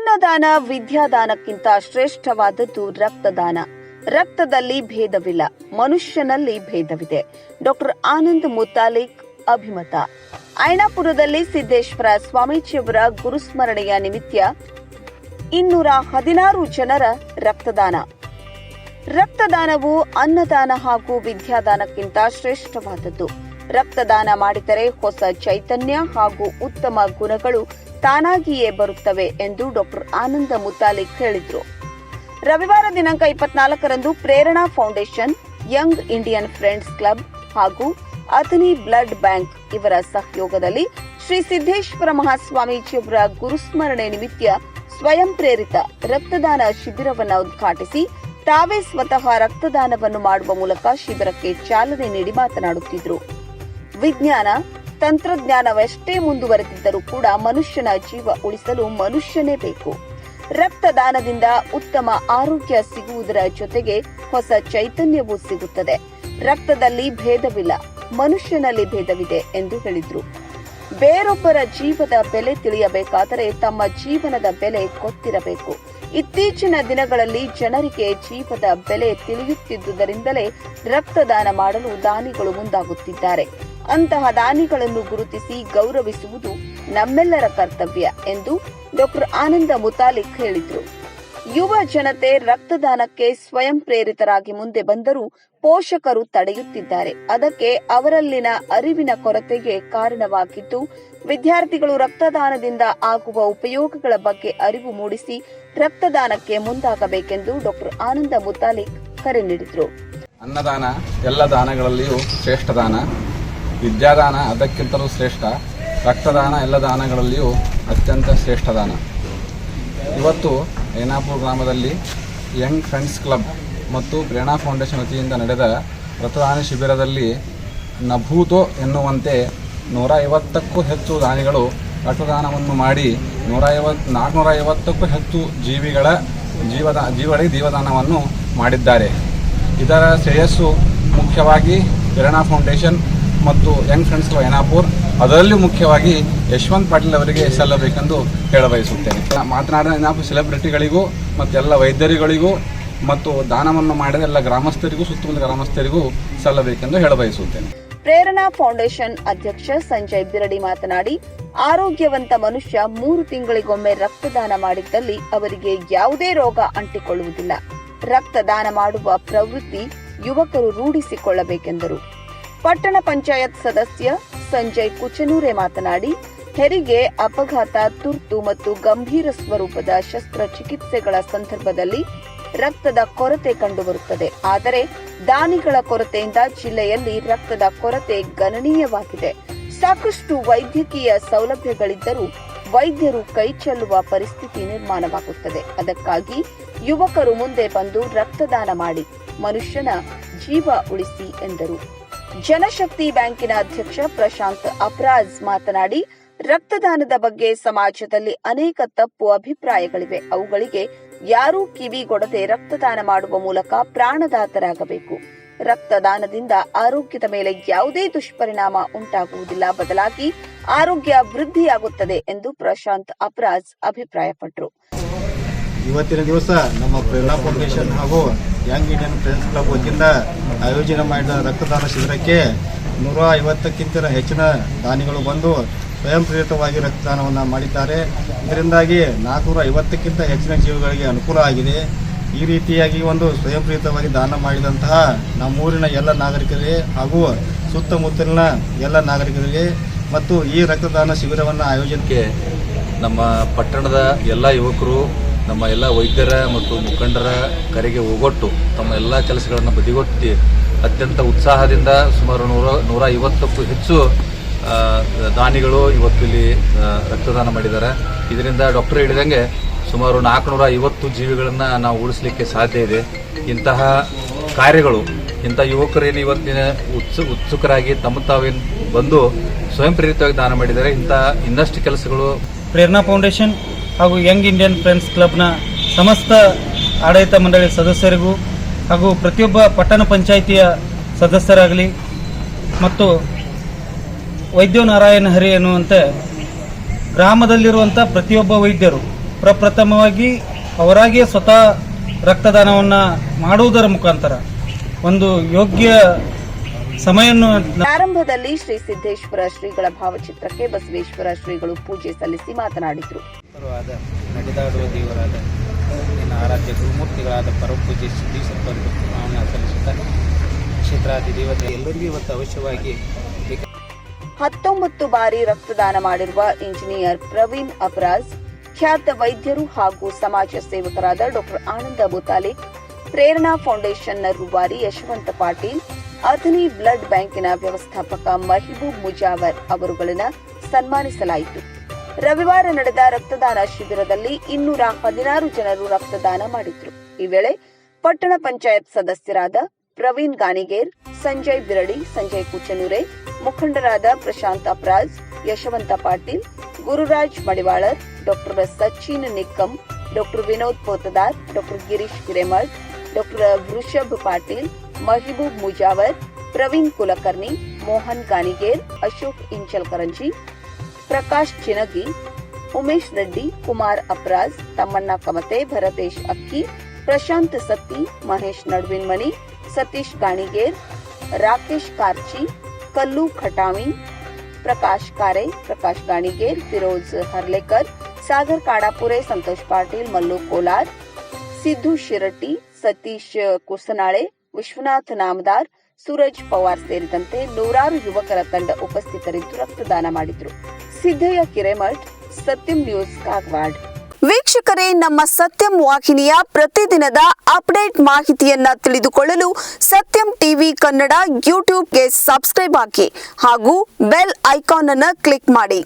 ಅನ್ನದಾನ, ವಿದ್ಯಾದಾನಕ್ಕಿಂತ ಶ್ರೇಷ್ಠವಾದದ್ದು ರಕ್ತದಾನ. ರಕ್ತದಲ್ಲಿ ಭೇದವಿಲ್ಲ, ಮನುಷ್ಯನಲ್ಲಿ ಭೇದವಿದೆ. ಡಾಕ್ಟರ್ ಆನಂದ್ ಮುತಾಲಿಕ್ ಅಭಿಮತ. ಐನಾಪುರದಲ್ಲಿ ಸಿದ್ದೇಶ್ವರ ಸ್ವಾಮೀಜಿಯವರ ಗುರುಸ್ಮರಣೆಯ ನಿಮಿತ್ತ ಇನ್ನೂರ ಹದಿನಾರು ಜನರ ರಕ್ತದಾನ. ರಕ್ತದಾನವು ಅನ್ನದಾನ ಹಾಗೂ ವಿದ್ಯಾದಾನಕ್ಕಿಂತ ಶ್ರೇಷ್ಠವಾದದ್ದು. ರಕ್ತದಾನ ಮಾಡಿದರೆ ಹೊಸ ಚೈತನ್ಯ ಹಾಗೂ ಉತ್ತಮ ಗುಣಗಳು ತಾನಾಗಿಯೇ ಬರುತ್ತವೆ ಎಂದು ಡಾಕ್ಟರ್ ಆನಂದ ಮುತಾಲಿಕ್ ಹೇಳಿದರು. ರವಿವಾರ ದಿನಾಂಕ ಇಪ್ಪತ್ನಾಲ್ಕರಂದು Prerana foundation, young Indian friends club ಹಾಗೂ ಅಥನಿ ಬ್ಲಡ್ ಬ್ಯಾಂಕ್ ಇವರ ಸಹಯೋಗದಲ್ಲಿ ಶ್ರೀ ಸಿದ್ದೇಶ್ವರ ಮಹಾಸ್ವಾಮೀಜಿಯವರ ಗುರುಸ್ಮರಣೆ ನಿಮಿತ್ತ ಸ್ವಯಂ ಪ್ರೇರಿತ ರಕ್ತದಾನ ಶಿಬಿರವನ್ನು ಉದ್ಘಾಟಿಸಿ ತಾವೇ ಸ್ವತಃ ರಕ್ತದಾನವನ್ನು ಮಾಡುವ ಮೂಲಕ ಶಿಬಿರಕ್ಕೆ ಚಾಲನೆ ನೀಡಿ ಮಾತನಾಡುತ್ತಿದ್ದರು ವಿಜ್ಞಾನ ತಂತ್ರಜ್ಞಾನವೆಷ್ಟೇ ಮುಂದುವರೆದಿದ್ದರೂ ಕೂಡ ಮನುಷ್ಯನ ಜೀವ ಉಳಿಸಲು ಮನುಷ್ಯನೇ ಬೇಕು. ರಕ್ತದಾನದಿಂದ ಉತ್ತಮ ಆರೋಗ್ಯ ಸಿಗುವುದರ ಜೊತೆಗೆ ಹೊಸ ಚೈತನ್ಯವೂ ಸಿಗುತ್ತದೆ. ರಕ್ತದಲ್ಲಿ ಭೇದವಿಲ್ಲ, ಮನುಷ್ಯನಲ್ಲಿ ಭೇದವಿದೆ ಎಂದು ಹೇಳಿದ್ರು. ಬೇರೊಬ್ಬರ ಜೀವದ ಬೆಲೆ ತಿಳಿಯಬೇಕಾದರೆ ತಮ್ಮ ಜೀವನದ ಬೆಲೆ ಗೊತ್ತಿರಬೇಕು. ಇತ್ತೀಚಿನ ದಿನಗಳಲ್ಲಿ ಜನರಿಗೆ ಜೀವದ ಬೆಲೆ ತಿಳಿಯುತ್ತಿದ್ದುದರಿಂದಲೇ ರಕ್ತದಾನ ಮಾಡಲು ದಾನಿಗಳು ಮುಂದಾಗುತ್ತಿದ್ದಾರೆ. ಅಂತಹ ದಾನಿಗಳನ್ನು ಗುರುತಿಸಿ ಗೌರವಿಸುವುದು ನಮ್ಮೆಲ್ಲರ ಕರ್ತವ್ಯ ಎಂದು ಡಾಕ್ಟರ್ ಆನಂದ ಮುತಾಲಿಕ್ ಹೇಳಿದರು. ಯುವ ಜನತೆ ರಕ್ತದಾನಕ್ಕೆ ಸ್ವಯಂ ಪ್ರೇರಿತರಾಗಿ ಮುಂದೆ ಬಂದರೂ ಪೋಷಕರು ತಡೆಯುತ್ತಿದ್ದಾರೆ. ಅದಕ್ಕೆ ಅವರಲ್ಲಿನ ಅರಿವಿನ ಕೊರತೆಗೆ ಕಾರಣವಾಗಿದ್ದು, ವಿದ್ಯಾರ್ಥಿಗಳು ರಕ್ತದಾನದಿಂದ ಆಗುವ ಉಪಯೋಗಗಳ ಬಗ್ಗೆ ಅರಿವು ಮೂಡಿಸಿ ರಕ್ತದಾನಕ್ಕೆ ಮುಂದಾಗಬೇಕೆಂದು ಡಾಕ್ಟರ್ ಆನಂದ ಮುತಾಲಿಕ್ ಕರೆ ನೀಡಿದರು. ಅನ್ನದಾನ, ಎಲ್ಲ ದಾನಗಳಲ್ಲಿಯೂ ಶ್ರೇಷ್ಠ ದಾನ. ವಿದ್ಯಾದಾನ ಅದಕ್ಕಿಂತಲೂ ಶ್ರೇಷ್ಠ. ರಕ್ತದಾನ ಎಲ್ಲ ದಾನಗಳಲ್ಲಿಯೂ ಅತ್ಯಂತ ಶ್ರೇಷ್ಠ ದಾನ. ಇವತ್ತು ಐನಾಪುರ ಗ್ರಾಮದಲ್ಲಿ ಯಂಗ್ ಫ್ರೆಂಡ್ಸ್ ಕ್ಲಬ್ ಮತ್ತು ಪ್ರೇರಣಾ ಫೌಂಡೇಶನ್ ವತಿಯಿಂದ ನಡೆದ ರಕ್ತದಾನ ಶಿಬಿರದಲ್ಲಿ ನಭೂತೋ ಎನ್ನುವಂತೆ ನೂರ ಐವತ್ತಕ್ಕೂ ಹೆಚ್ಚು ದಾನಿಗಳು ರಕ್ತದಾನವನ್ನು ಮಾಡಿ ನೂರ ಐವತ್ತು ನಾಲ್ಕುನೂರ ಐವತ್ತಕ್ಕೂ ಹೆಚ್ಚು ಜೀವಿಗಳ ಜೀವದ, ಜೀವಳಿ ಜೀವದಾನವನ್ನು ಮಾಡಿದ್ದಾರೆ. ಇದರ ಶ್ರೇಯಸ್ಸು ಮುಖ್ಯವಾಗಿ ಪ್ರೇರಣಾ ಫೌಂಡೇಶನ್ ಮತ್ತು ಯಂಗ್ ಫ್ರೆಂಡ್ಸ್ ಯನಾಪುರ್ ಅದರಲ್ಲೂ ಮುಖ್ಯವಾಗಿ ಯಶವಂತ್ ಪಾಟೀಲ್ ಅವರಿಗೆ ಸಲ್ಲಬೇಕೆಂದು ಹೇಳಬಯಸುತ್ತೇನೆ. ಮಾತನಾಡಿದ ಯನಾಪುರ್ ಸೆಲೆಬ್ರಿಟಿಗಳಿಗೂ ಮತ್ತು ಎಲ್ಲ ವೈದ್ಯರುಗಳಿಗೂ ಮತ್ತು ದಾನವನ್ನು ಮಾಡಿದ ಎಲ್ಲ ಗ್ರಾಮಸ್ಥರಿಗೂ, ಸುತ್ತಮುತ್ತ ಗ್ರಾಮಸ್ಥರಿಗೂ ಸಲ್ಲಬೇಕೆಂದು ಹೇಳಬಯಸುತ್ತೇನೆ. ಪ್ರೇರಣಾ ಫೌಂಡೇಶನ್ ಅಧ್ಯಕ್ಷ ಸಂಜಯ್ ಬಿರಡಿ ಮಾತನಾಡಿ, ಆರೋಗ್ಯವಂತ ಮನುಷ್ಯ ಮೂರು ತಿಂಗಳಿಗೊಮ್ಮೆ ರಕ್ತದಾನ ಮಾಡಿದ್ದಲ್ಲಿ ಅವರಿಗೆ ಯಾವುದೇ ರೋಗ ಅಂಟಿಕೊಳ್ಳುವುದಿಲ್ಲ. ರಕ್ತದಾನ ಮಾಡುವ ಪ್ರವೃತ್ತಿ ಯುವಕರು ರೂಢಿಸಿಕೊಳ್ಳಬೇಕೆಂದರು. ಪಟ್ಟಣ ಪಂಚಾಯತ್ ಸದಸ್ಯ ಸಂಜಯ್ ಕುಚನೂರೆ ಮಾತನಾಡಿ, ಹೆರಿಗೆ, ಅಪಘಾತ, ತುರ್ತು ಮತ್ತು ಗಂಭೀರ ಸ್ವರೂಪದ ಶಸ್ತ್ರಚಿಕಿತ್ಸೆಗಳ ಸಂದರ್ಭದಲ್ಲಿ ರಕ್ತದ ಕೊರತೆ ಕಂಡುಬರುತ್ತದೆ. ಆದರೆ, ದಾನಿಗಳ ಕೊರತೆಯಿಂದ ಜಿಲ್ಲೆಯಲ್ಲಿ ರಕ್ತದ ಕೊರತೆ ಗಣನೀಯವಾಗಿದೆ. ಸಾಕಷ್ಟು ವೈದ್ಯಕೀಯ ಸೌಲಭ್ಯಗಳಿದ್ದರೂ ವೈದ್ಯರು ಕೈ ಚೆಲ್ಲುವ ಪರಿಸ್ಥಿತಿ ನಿರ್ಮಾಣವಾಗುತ್ತದೆ. ಅದಕ್ಕಾಗಿ ಯುವಕರು ಮುಂದೆ ಬಂದು ರಕ್ತದಾನ ಮಾಡಿ, ಮನುಷ್ಯನ ಜೀವ ಉಳಿಸಿ ಎಂದರು. ಜನಶಕ್ತಿ ಬ್ಯಾಂಕಿನ ಅಧ್ಯಕ್ಷ ಪ್ರಶಾಂತ್ ಅಪ್ರಾಜ್ ಮಾತನಾಡಿ, ರಕ್ತದಾನದ ಬಗ್ಗೆ ಸಮಾಜದಲ್ಲಿ ಅನೇಕ ತಪ್ಪು ಅಭಿಪ್ರಾಯಗಳಿವೆ. ಅವುಗಳಿಗೆ ಯಾರೂ ಕಿವಿಗೊಡದೆ ರಕ್ತದಾನ ಮಾಡುವ ಮೂಲಕ ಪ್ರಾಣದಾತರಾಗಬೇಕು. ರಕ್ತದಾನದಿಂದ ಆರೋಗ್ಯದ ಮೇಲೆ ಯಾವುದೇ ದುಷ್ಪರಿಣಾಮ ಉಂಟಾಗುವುದಿಲ್ಲ. ಬದಲಾಗಿ ಆರೋಗ್ಯ ವೃದ್ಧಿಯಾಗುತ್ತದೆ ಎಂದು ಪ್ರಶಾಂತ್ ಅಪ್ರಾಜ್ ಅಭಿಪ್ರಾಯಪಟ್ಟರು. ಇವತ್ತಿನ ದಿವಸ ನಮ್ಮ ಪ್ರೇರಣಾ ಫೌಂಡೇಶನ್ ಹಾಗೂ ಯಂಗ್ ಇಂಡಿಯನ್ ಫ್ರೆಂಡ್ಸ್ ಕ್ಲಬ್ ವತಿಯಿಂದ ಆಯೋಜನೆ ಮಾಡಿದ ರಕ್ತದಾನ ಶಿಬಿರಕ್ಕೆ ನೂರ ಐವತ್ತಕ್ಕಿಂತ ಹೆಚ್ಚಿನ ದಾನಿಗಳು ಬಂದು ಸ್ವಯಂ ಪ್ರೇರಿತವಾಗಿ ರಕ್ತದಾನವನ್ನು ಮಾಡಿದ್ದಾರೆ. ಇದರಿಂದಾಗಿ ನಾಲ್ಕುನೂರ ಐವತ್ತಕ್ಕಿಂತ ಹೆಚ್ಚಿನ ಜೀವಗಳಿಗೆ ಅನುಕೂಲ ಆಗಿದೆ. ಈ ರೀತಿಯಾಗಿ ಒಂದು ಸ್ವಯಂ ಪ್ರೇರಿತವಾಗಿ ದಾನ ಮಾಡಿದಂತಹ ನಮ್ಮೂರಿನ ಎಲ್ಲ ನಾಗರಿಕರಿಗೆ ಹಾಗೂ ಸುತ್ತಮುತ್ತಲಿನ ಎಲ್ಲ ನಾಗರಿಕರಿಗೆ ಮತ್ತು ಈ ರಕ್ತದಾನ ಶಿಬಿರವನ್ನು ಆಯೋಜನೆಗೆ ನಮ್ಮ ಪಟ್ಟಣದ ಎಲ್ಲ ಯುವಕರು ನಮ್ಮ ಎಲ್ಲ ವೈದ್ಯರ ಮತ್ತು ಮುಖಂಡರ ಕರೆಗೆ ಒಗೊಟ್ಟು ತಮ್ಮ ಎಲ್ಲ ಕೆಲಸಗಳನ್ನು ಬದಿಗೊತ್ತಿ ಅತ್ಯಂತ ಉತ್ಸಾಹದಿಂದ ಸುಮಾರು ನೂರ ನೂರ ಐವತ್ತಕ್ಕೂ ಹೆಚ್ಚು ದಾನಿಗಳು ಇವತ್ತು ಇಲ್ಲಿ ರಕ್ತದಾನ ಮಾಡಿದ್ದಾರೆ. ಇದರಿಂದ ಡಾಕ್ಟರ್ ಹೇಳಿದಂಗೆ ಸುಮಾರು ನಾಲ್ಕುನೂರ ಐವತ್ತು ಜೀವಿಗಳನ್ನು ನಾವು ಉಳಿಸಲಿಕ್ಕೆ ಸಾಧ್ಯ ಇದೆ. ಇಂತಹ ಕಾರ್ಯಗಳು, ಇಂಥ ಯುವಕರೇನು ಇವತ್ತಿನ ಉತ್ಸು, ಉತ್ಸುಕರಾಗಿ ತಮ್ಮ ತಾವೇನು ಬಂದು ಸ್ವಯಂ ಪ್ರೇರಿತವಾಗಿ ದಾನ ಮಾಡಿದ್ದಾರೆ ಇಂಥ ಇನ್ನಷ್ಟು ಕೆಲಸಗಳು ಪ್ರೇರಣಾ ಫೌಂಡೇಶನ್ ಹಾಗೂ ಯಂಗ್ ಇಂಡಿಯನ್ ಫ್ರೆಂಡ್ಸ್ ಕ್ಲಬ್ನ ಸಮಸ್ತ ಆಡಳಿತ ಮಂಡಳಿ ಸದಸ್ಯರಿಗೂ ಹಾಗೂ ಪ್ರತಿಯೊಬ್ಬ ಪಟ್ಟಣ ಪಂಚಾಯಿತಿಯ ಸದಸ್ಯರಾಗಲಿ ಮತ್ತು ವೈದ್ಯ ನಾರಾಯಣ ಹರಿ ಎನ್ನುವಂತೆ ಗ್ರಾಮದಲ್ಲಿರುವಂಥ ಪ್ರತಿಯೊಬ್ಬ ವೈದ್ಯರು ಪ್ರಪ್ರಥಮವಾಗಿ ಅವರಾಗಿಯೇ ಸ್ವತಃ ರಕ್ತದಾನವನ್ನು ಮಾಡುವುದರ ಮುಖಾಂತರ ಒಂದು ಯೋಗ್ಯ ಸಮಯವನ್ನು ಪ್ರಾರಂಭದಲ್ಲಿ ಶ್ರೀ ಸಿದ್ದೇಶ್ವರ ಶ್ರೀಗಳ ಭಾವಚಿತ್ರಕ್ಕೆ ಬಸವೇಶ್ವರ ಶ್ರೀಗಳು ಪೂಜೆ ಸಲ್ಲಿಸಿ ಮಾತನಾಡಿದರು. ಆದ ನಡೆದಾಡುವ ದೇವರಾದ ನಿನ್ನ ಆರಾಧ್ಯ ಗುರುಮೂರ್ತಿಗಳಾದ ಪರಂಪೂಜೆ ಸಿದ್ದೇಶ್ವರರಿಗೆ ಭಾವನ ಸಲ್ಲಿಸುತ್ತಾ ಕ್ಷೇತ್ರಾದಿ ದೇವತೆ ಎಲ್ಲರಿಗೂ ಇವತ್ತು ಅವಶ್ಯವಾಗಿ ಹತ್ತೊಂಬತ್ತು ಬಾರಿ ರಕ್ತದಾನ ಮಾಡಿರುವ ಇಂಜಿನಿಯರ್ ಪ್ರವೀಣ್ ಅಪರಾಜ್, ಖ್ಯಾತ ವೈದ್ಯರು ಹಾಗೂ ಸಮಾಜ ಸೇವಕರಾದ ಡಾಕ್ಟರ್ ಆನಂದ ಬುತಾಲೆ ಪ್ರೇರಣಾ ಫೌಂಡೇಶನ್ನ ರೂವಾರಿ ಯಶವಂತ ಪಾಟೀಲ್ ಅಥನಿ ಬ್ಲಡ್ ಬ್ಯಾಂಕಿನ ವ್ಯವಸ್ಥಾಪಕ ಮಹಿಬೂಬ್ ಮುಜಾವರ್ ಅವರುಗಳನ್ನು ಸನ್ಮಾನಿಸಲಾಯಿತು. ರವಿವಾರ ನಡೆದ ರಕ್ತದಾನ ಶಿಬಿರದಲ್ಲಿ ಇನ್ನೂರ ಹದಿನಾರು ಜನರು ರಕ್ತದಾನ ಮಾಡಿದ್ರು. ಈ ವೇಳೆ ಪಟ್ಟಣ ಪಂಚಾಯತ್ ಸದಸ್ಯರಾದ ಪ್ರವೀಣ್ ಗಾಣಿಗೇರ್, ಸಂಜಯ್ ಬಿರಡಿ, ಸಂಜಯ್ ಕುಚನೂರೆ, ಮುಖಂಡರಾದ Prashant Apraj Yashwant Patil, Gururaj Madivalar, doctor Sachin Nikkam, doctor Vinod Potdar, doctor Girish Hiremath, doctor Vrishabh Patil, Mahiboob Mujawar, Praveen Kulkarni, Mohan Ganiger, Ashok Ichalkaranji Prakash Chingi Umesh Reddy Kumar Apraj Tamanna Kamate Bharatesh Akki Prashant Satti Mahesh Nadavinamani Satish Ganiger Rakesh Karchi Kallu Khatavi प्रकाश कारे प्रकाश गाणीगेर फिरोज हर्लेकर सागर काडापुरे संतोष पाटील मल्लू कोलार सिद्धू शिरट्टी सतीश कुसनाळे विश्वनाथ नामदार ಸೂರಜ್ ಪವಾರ್ ಸೇರಿದಂತೆ ನೂರಾರು ಯುವಕರ ತಂಡ ಉಪಸ್ಥಿತರಿದ್ದು ರಕ್ತದಾನ ಮಾಡಿದ್ರು. ಸಿದ್ದಯ್ಯ ಕಿರೇಮಠ್, ಸತ್ಯಂ news Kagwad. ವೀಕ್ಷಕರೇ, ನಮ್ಮ ಸತ್ಯಂ ವಾಹಿನಿಯ ಪ್ರತಿದಿನದ ಅಪ್ಡೇಟ್ ಮಾಹಿತಿಯನ್ನ ತಿಳಿದುಕೊಳ್ಳಲು ಸತ್ಯಂ ಟಿವಿ ಕನ್ನಡ ಯೂಟ್ಯೂಬ್ಗೆ ಸಬ್ಸ್ಕ್ರೈಬ್ ಹಾಕಿ ಹಾಗೂ ಬೆಲ್ ಐಕಾನ್ ಅನ್ನು ಕ್ಲಿಕ್ ಮಾಡಿ.